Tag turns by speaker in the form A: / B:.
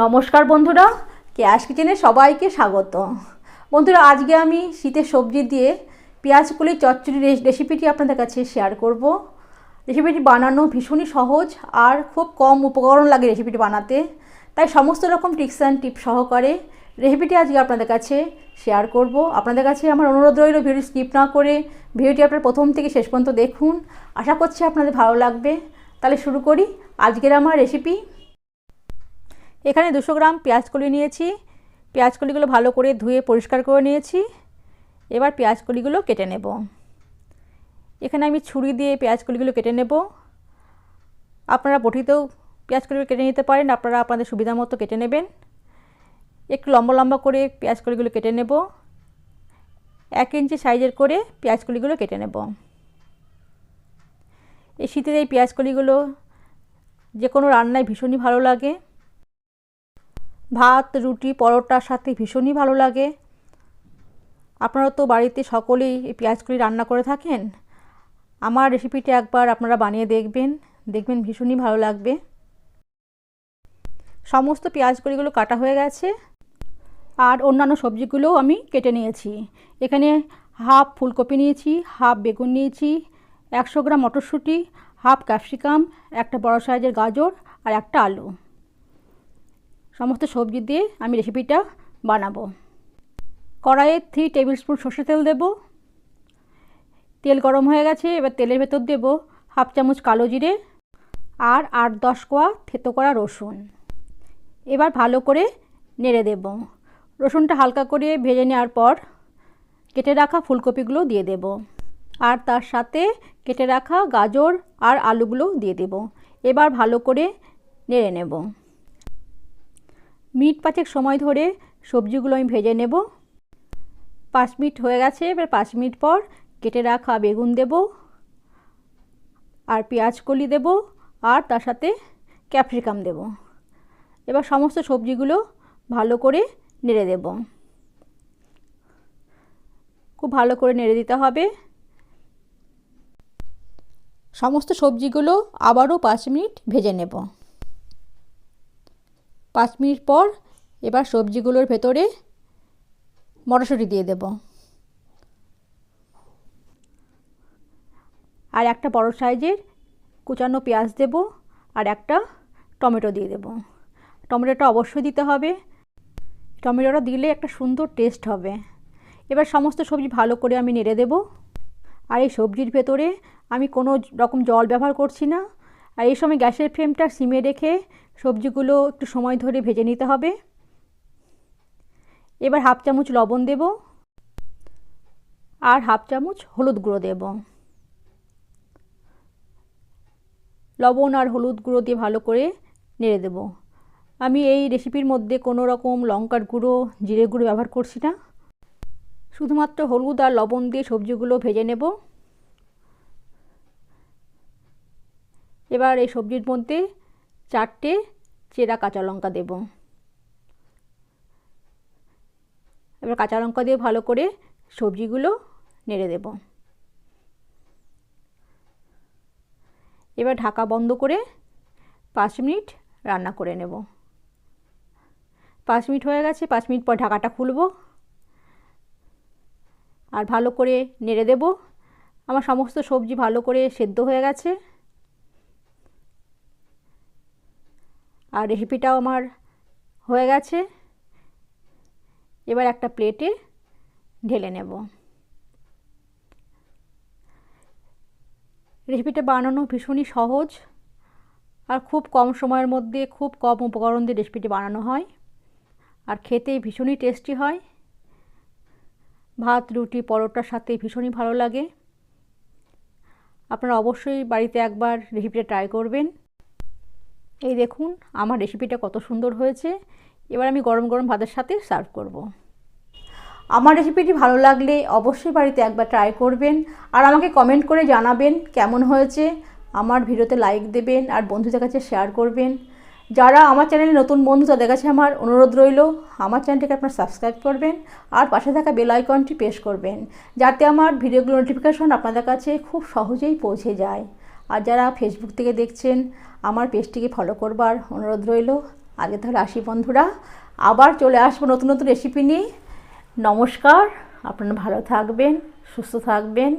A: নমস্কার বন্ধুরা ক্যাশ কিচেনে সবাইকে স্বাগত। বন্ধুরা, আজকে আমি শীতের সবজি দিয়ে পেঁয়াজ, কুলি, চচ্চড়ি রেসিপিটি আপনাদের কাছে শেয়ার করব। রেসিপিটি বানানো ভীষণই সহজ আর খুব কম উপকরণ লাগে রেসিপিটি বানাতে। তাই সমস্ত রকম ট্রিক্স অ্যান্ড টিপ সহকারে রেসিপিটি আজকে আপনাদের কাছে শেয়ার করব। আপনাদের কাছে আমার অনুরোধ রইল ভিডিও স্কিপ না করে ভিডিওটি আপনার প্রথম থেকে শেষ পর্যন্ত দেখুন। আশা করছি আপনাদের ভালো লাগবে। তাহলে শুরু করি আজকের আমার রেসিপি এখানে দুশো গ্রাম পেঁয়াজকলি নিয়েছি। পেঁয়াজকলিগুলো ভালো করে ধুয়ে পরিষ্কার করে নিয়েছি। এবার পেঁয়াজকলিগুলো কেটে নেব। এখানে আমি ছুরি দিয়ে পেঁয়াজকলিগুলো কেটে নেব। আপনারা বটিতেও পেঁয়াজকলিগুলো কেটে নিতে পারেন, আপনারা আপনাদের সুবিধা মতো কেটে নেবেন। একটু লম্বা লম্বা করে পেঁয়াজকলিগুলো কেটে নেব। এক ইঞ্চি সাইজের করে পেঁয়াজকলিগুলো কেটে নেব। এই শীতের এই পেঁয়াজকলিগুলো যে কোনো রান্নায় ভীষণই ভালো লাগে। ভাত, রুটি, পরোটার সাথে ভীষণই ভালো লাগে। আপনারা তো বাড়িতে সকলেই এই পেঁয়াজকলি রান্না করে থাকেন। আমার রেসিপিটা একবার আপনারা বানিয়ে দেখবেন দেখবেন ভীষণই ভালো লাগবে। সমস্ত পেঁয়াজকলিগুলো কাটা হয়ে গেছে। আর অন্যান্য সবজিগুলোও আমি কেটে নিয়েছি। এখানে হাফ ফুলকপি নিয়েছি, হাফ বেগুন নিয়েছি, একশো গ্রাম মটরশুঁটি, হাফ ক্যাপসিকাম, একটা বড় সাইজের গাজর আর একটা আলু। সমস্ত সবজি দিয়ে আমি রেসিপিটা বানাবো। কড়াইয়ে থ্রি টেবিল স্পুন সর্ষে তেল দেব। তেল গরম হয়ে গেছে, এবার তেলের ভেতর দেব হাফ চামচ কালো জিরে আর আট দশ কোয়া থেতো করা রসুন। এবার ভালো করে নেড়ে দেব। রসুনটা হালকা করে ভেজে নেওয়ার পর কেটে রাখা ফুলকপিগুলো দিয়ে দেব। আর তার সাথে কেটে রাখা গাজর আর আলুগুলো দিয়ে দেব। এবার ভালো করে নেড়ে নেব। মিনিট পাঁচেক সময় ধরে সবজিগুলো আমি ভেজে নেব। পাঁচ মিনিট হয়ে গেছে, এবার পাঁচ মিনিট পর কেটে রাখা বেগুন দেব আর পেঁয়াজ কলি দেব আর তার সাথে ক্যাপসিকাম দেব। এবার সমস্ত সবজিগুলো ভালো করে নেড়ে দেব। খুব ভালো করে নেড়ে দিতে হবে। সমস্ত সবজিগুলো আবারও পাঁচ মিনিট ভেজে নেব। পাঁচ মিনিট পর এবার সবজিগুলোর ভেতরে মটরশুঁটি দিয়ে দেব। আর একটা বড় সাইজের কুচানো পেঁয়াজ দেব আর একটা টমেটো দিয়ে দেব। টমেটোটা অবশ্যই দিতে হবে। টমেটোটা দিলে একটা সুন্দর টেস্ট হবে। এবার সমস্ত সবজি ভালো করে আমি নেড়ে দেব। আর এই সবজির ভেতরে আমি কোনো রকম জল ব্যবহার করছি না। আর এই সময় গ্যাসের ফ্লেমটা সিমে রেখে সবজিগুলো একটু সময় ধরে ভেজে নিতে হবে। এবার হাফ চামচ লবণ দেব আর হাফ চামচ হলুদ গুঁড়ো দেব। লবণ আর হলুদ গুঁড়ো দিয়ে ভালো করে নেড়ে দেব। আমি এই রেসিপির মধ্যে কোনো রকম লঙ্কার গুঁড়ো, জিরে গুঁড়ো ব্যবহার করছি না। শুধুমাত্র হলুদ আর লবণ দিয়ে সবজিগুলো ভেজে নেব। এবার এই সবজির মধ্যে চারটে চেরা কাঁচা লঙ্কা দেব। এবার কাঁচা লঙ্কা দিয়ে ভালো করে সবজিগুলো নেড়ে দেব। এবার ঢাকা বন্ধ করে পাঁচ মিনিট রান্না করে নেব। পাঁচ মিনিট হয়ে গেছে, পাঁচ মিনিট পর ঢাকাটা খুলব। আর ভালো করে নেড়ে দেব। আমার সমস্ত সবজি ভালো করে সেদ্ধ হয়ে গেছে। আর রেসিপিটাও আমার হয়ে গেছে। এবার একটা প্লেটে ঢেলে নেব। রেসিপিটা বানানো ভীষণই সহজ আর খুব কম সময়ের মধ্যে, খুব কম উপকরণ দিয়ে রেসিপিটি বানানো হয় আর খেতে ভীষণই টেস্টি হয়। ভাত, রুটি, পরোটার সাথে ভীষণই ভালো লাগে। আপনারা অবশ্যই বাড়িতে একবার রেসিপিটা ট্রাই করবেন। এই দেখুন, আমার রেসিপিটা কত সুন্দর হয়েছে। এবার আমি গরম গরম ভাতের সাথে সার্ভ করব। আমার রেসিপিটি ভালো লাগলে অবশ্যই বাড়িতে একবার ট্রাই করবেন আর আমাকে কমেন্ট করে জানাবেন কেমন হয়েছে। আমার ভিডিওতে লাইক দেবেন আর বন্ধুদের কাছে শেয়ার করবেন। যারা আমার চ্যানেলে নতুন বন্ধু, তাদের কাছে আমার অনুরোধ রইল, আমার চ্যানেলটিকে আপনার সাবস্ক্রাইব করবেন আর পাশে থাকা বেল আইকনটি প্রেস করবেন, যাতে আমার ভিডিওগুলো নোটিফিকেশন আপনাদের কাছে খুব সহজেই পৌঁছে যায়। আর যারা ফেসবুক থেকে দেখছেন, আমার পেজটিকে ফলো করবার অনুরোধ রইল। আগে তাহলে আসি বন্ধুরা, আবার চলে আসব নতুন নতুন রেসিপি নিয়ে। নমস্কার, আপনারা ভালো থাকবেন, সুস্থ থাকবেন।